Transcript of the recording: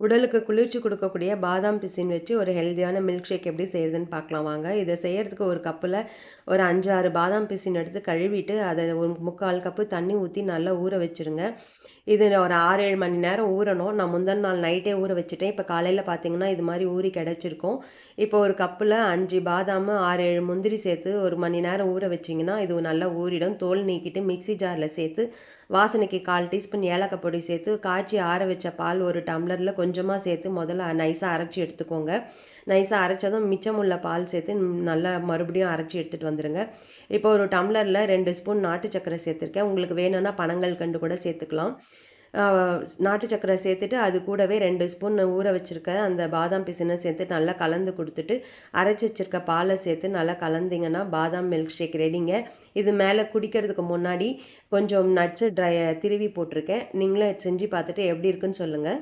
உடலுக்கு குளிர்ச்சி கொடுக்கக்கூடிய பாதாம் பிசின் வச்சு ஒரு ஹெல்த்தியான மில்க் ஷேக் எப்படி செய்கிறதுன்னு பார்க்கலாம் வாங்க. இதை செய்கிறதுக்கு ஒரு கப்பில் ஒரு அஞ்சாறு பாதாம் பிசின் எடுத்து கழுவிட்டு அதை ஒரு முக்கால் கப்பு தண்ணி ஊற்றி நல்லா ஊற வச்சுருங்க. இது ஒரு ஆறு ஏழு மணி நேரம் ஊறணும். நான் முந்தின நாள் நைட்டே ஊற வச்சுட்டேன். இப்போ காலையில் பார்த்தீங்கன்னா இது மாதிரி ஊறி கிடச்சிருக்கும். இப்போ ஒரு கப்பில் அஞ்சு பாதாம் ஆறு ஏழு முந்திரி சேர்த்து ஒரு மணி நேரம் ஊற வச்சிங்கன்னா இது நல்லா ஊறிடும். தோல் நீக்கிட்டு மிக்சி ஜாரில் சேர்த்து வாசனைக்கு கால் டீஸ்பூன் ஏலக்காய் பொடி சேர்த்து காய்ச்சி ஆற வச்ச பால் ஒரு டம்ளரில் கொஞ்சமாக சேர்த்து முதல்ல நைஸாக அரைச்சி எடுத்துக்கோங்க. நைஸாக அரைச்சதும் மிச்சமுள்ள பால் சேர்த்து நல்லா மறுபடியும் அரைச்சி எடுத்துகிட்டு வந்துடுங்க இப்போ ஒரு டம்ளரில் ரெண்டு ஸ்பூன் நாட்டு சக்கரை சேர்த்துருக்கேன். உங்களுக்கு வேணும்னா பனங்கள் கண்டு கூட சேர்த்துக்கலாம். நாட்டு சக்கரை சேர்த்துட்டு அது கூடவே ரெண்டு ஸ்பூன் ஊற வச்சுருக்க அந்த பாதாம் பிசினை சேர்த்து நல்லா கலந்து கொடுத்துட்டு அரைச்சி வச்சுருக்க பாலை சேர்த்து நல்லா கலந்திங்கன்னா பாதாம் மில்க் ஷேக் ரெடிங்க. இது மேலே குடிக்கிறதுக்கு முன்னாடி கொஞ்சம் நட்ஸு ட்ரை திருவி போட்டிருக்கேன். நீங்களும் செஞ்சு பார்த்துட்டு எப்படி இருக்குன்னு சொல்லுங்கள்